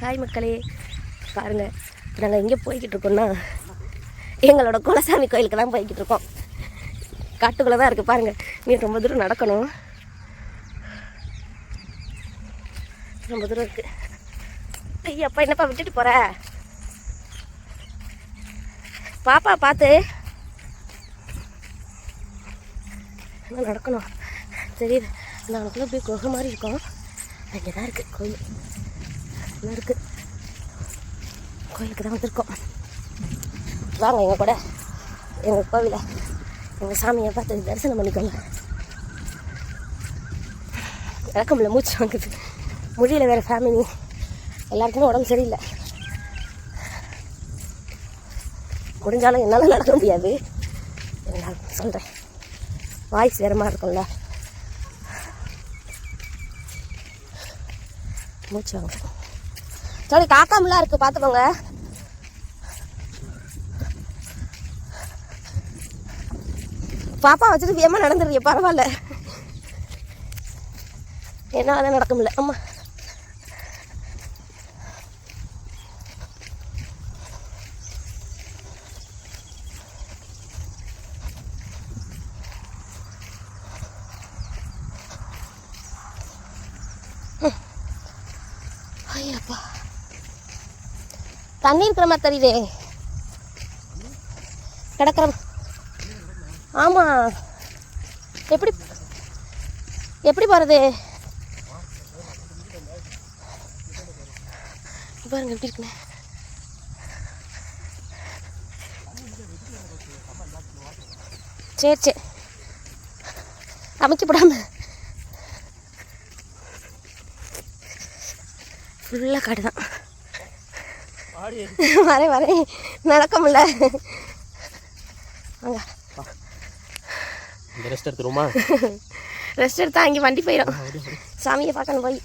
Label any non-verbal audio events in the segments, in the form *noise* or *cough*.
Hi மக்களே. பாருங்கள் நாங்கள் எங்கே போய்கிட்டு இருக்கோம்னா எங்களோட குலசாமி கோயிலுக்கு தான் போய்கிட்டு இருக்கோம். காட்டுக்குள்ளே தான் இருக்குது பாருங்கள் நீ ரொம்ப தூரம் நடக்கணும். ரொம்ப தூரம் இருக்குது ஐயப்பா என்னப்பா விட்டுட்டு போகிற பாப்பா பார்த்து என்ன நடக்கணும்? தெரியுது. நானுக்குள்ளே போய் குகை மாதிரி இருக்கும். அங்கே தான் இருக்குது கோயில். நல்லா இருக்குது கோயிலுக்கு தான் வந்திருக்கோம். வாங்க எங்கள் கூட எங்கள் கோவிலை எங்கள் சாமியை பார்த்து தரிசனம் பண்ணிக்கோங்க. இறக்க முடியல மூச்சு வாங்குது. முடியல வேறு ஃபேமிலி எல்லாருக்குமே உடம்பு சரியில்லை. முடிஞ்சாலும் என்னால் நடக்க முடியாது. நான் சொல்கிறேன் வாய்ஸ் வேறு மாதிரி இருக்கும்ல. மூச்சு வாங்க. சரி காக்காமலாம் இருக்குது பார்த்துக்கோங்க. பாப்பா வச்சுட்டு வியமாக நடந்துருக்கீங்க பரவாயில்ல. என்னால் நடக்க முடியல. அம்மா. அப்பா. தண்ணி இருக்கிற மாதிரி தெரியுதே கிடக்கிற ஆமாம் எப்படி எப்படி போகிறது பாருங்க எப்படி இருக்குண்ணே சரி சரி அமைக்கப்படாமல் ஃபுல்லாக காடு தான் வரேன் வரேன் நடக்க முடியல இந்த ரெஸ்ட் எடுத்துருமா ரெஸ்ட் எடுத்தா அங்கே வண்டி போயிடும் சாமியை பார்க்கணும் போய்.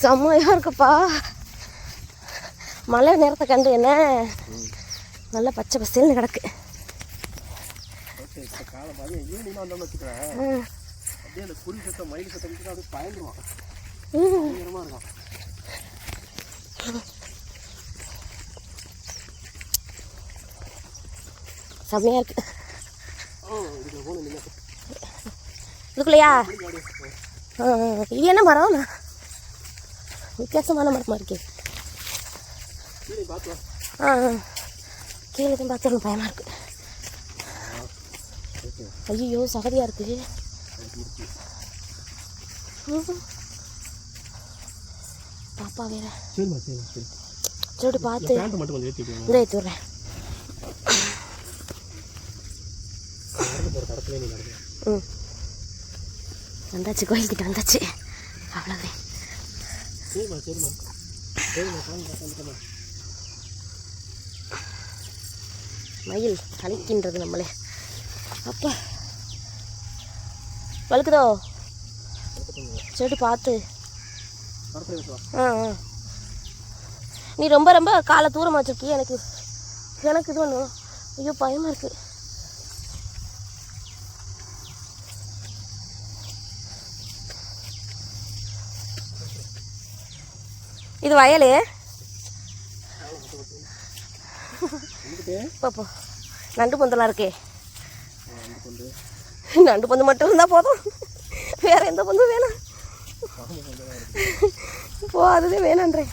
செம்மையாக இருக்குப்பா. மழை நேரத்தை கண்டு என்ன? நல்லா பச்சை பசேல்னு கிடக்கு. அப்படியே அந்த குருவி சத்தம் மயில் சத்தம் அப்படியே பயந்துருவான். பயங்கரமாக இருக்கும் செம்மையாக இருக்கு. இதுக்குள்ளையா. இது என்ன மரம்? வித்தியாசமான மரமா இருக்கே. ஆ. கீழே பார்த்து பயமாக இருக்கு. ஐயோ சகதியாக இருக்கு. பாப்பா வேற. சரிம்மா சரிம்மா சரி. சொல்லி பார்த்து பேண்ட்டை மட்டும் கொஞ்சம் ஏற்றி விடுங்க. இந்த ஏற்றி விட்றேன். நடந்து போகிற கடத்துல நீ நடந்து ம். வந்தாச்சு கோயில்கிட்ட வந்தாச்சு. அவ்வளோவே சரிம்மா சரிம்மா. சரிம்மா மயில் கலைக்கின்றது நம்மளே. அப்பா. வழுக்குதோ சரி பார்த்து. ஆ ஆ. நீ ரொம்ப ரொம்ப காலை தூரமாக வச்சிருக்கி எனக்கு எனக்கு இது ஒன்று ஐயோ பயமாக இருக்கு. இது வயல்? பாப்போ நண்டு பொந்தெல்லாம் இருக்கே. நண்டு பொந்து மட்டும் இருந்தால் போதும். வேற எந்த பொந்தும் வேணாம். போ அதுதான் வேணான்றேன்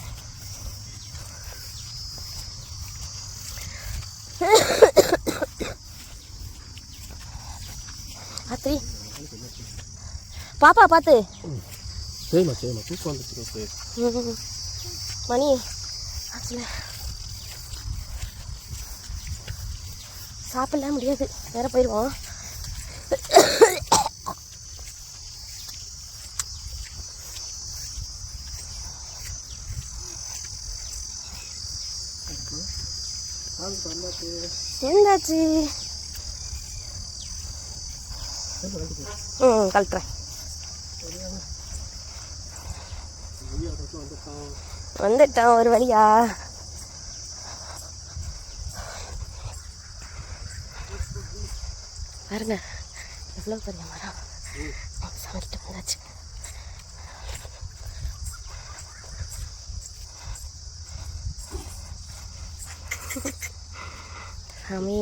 அத்திரி பாப்பா பார்த்து சரிம்மா சரிம்மா தூக்கம் வந்துச்சு. மணி. ஆச்சுல சாப்பிடலாம் முடியாது. வேற போயிடுவோம் என்னாச்சு ம் கழட்டுறேன். வந்துட்டான் ஒரு வழியா. பாருங்க. எவ்வளோ பெரிய மரம் சாமிக்கிட்ட வந்தாச்சு சாமி.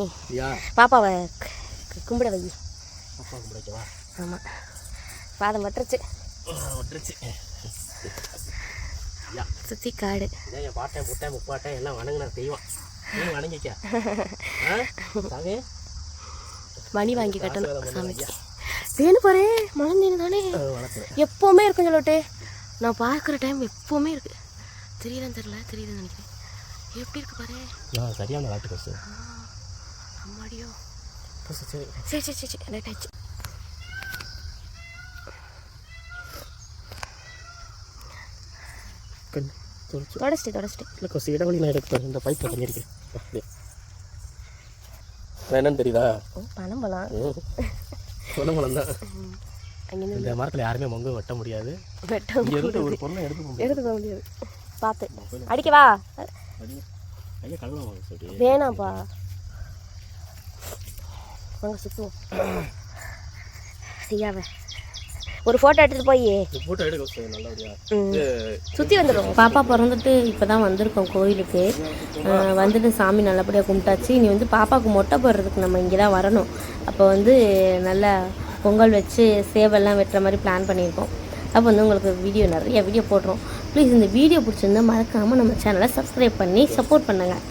பாப்பாவை கும்பிட வை. பாப்பா கும்பிட ஆமாம் பாதம் வட்டுருச்சு. வட்டுருச்சு. சுற்றி காடு. பாட்டை முட்டை முப்பாட்டை எல்லாம் வணங்கினா செய்வான் வணங்கிக்க? மணி வாங்கி கட்டணும். சாமிக்கு வேணும் பாரு மலந்தேனு தானே? எப்போவுமே இருக்கும் சொல்லட்டே. நான் பார்க்குற டைம் எப்போவுமே இருக்கு. தெரியலன்னு தெரில தெரியுதுன்னு நினைக்கிறேன். எப்படி இருக்கு பாரு? சரியான நாட்டு கொசு அம்மாடியோ. சரி சரி சரி சரி கண் தொலைச்சு தொடச்சிட்டு தொடச்சிட்டு இல்லை கொசு இடைவெளி நான் எடுத்து இந்த பைப்பில். நான் என்னன்னு தெரியுதா? ஓ பணம் பழம் சொன்னமலம் தான் இந்த மரத்தில் யாருமே மொங்க வெட்ட முடியாது. வெட்ட இருந்து ஒரு பொருளை எடுத்து. போக முடியாது முடியாது பார்த்து அடிக்கவா வேணாம்ப்பா. வாங்க சுற்றுவோம் ஐயாவை *clears throat* ஒரு ஃபோட்டோ எடுத்துகிட்டு போய். ஃபோட்டோ எடுக்க சுற்றி வந்துடும் பாப்பா பிறந்துட்டு இப்போ தான் வந்திருக்கோம் கோயிலுக்கு. வந்துட்டு சாமி நல்லபடியாக கும்பிட்டாச்சு. இனி வந்து பாப்பாவுக்கு மொட்டை போடுறதுக்கு நம்ம இங்கே தான் வரணும். அப்போ வந்து நல்லா பொங்கல் வச்சு சேவெல்லாம் வெட்டுற மாதிரி பிளான் பண்ணியிருக்கோம். அப்போ வந்து உங்களுக்கு வீடியோ நிறைய வீடியோ போடுறோம். ப்ளீஸ் இந்த வீடியோ பிடிச்சிருந்தா மறக்காமல் நம்ம சேனலை சப்ஸ்கிரைப் பண்ணி சப்போர்ட் பண்ணுங்கள்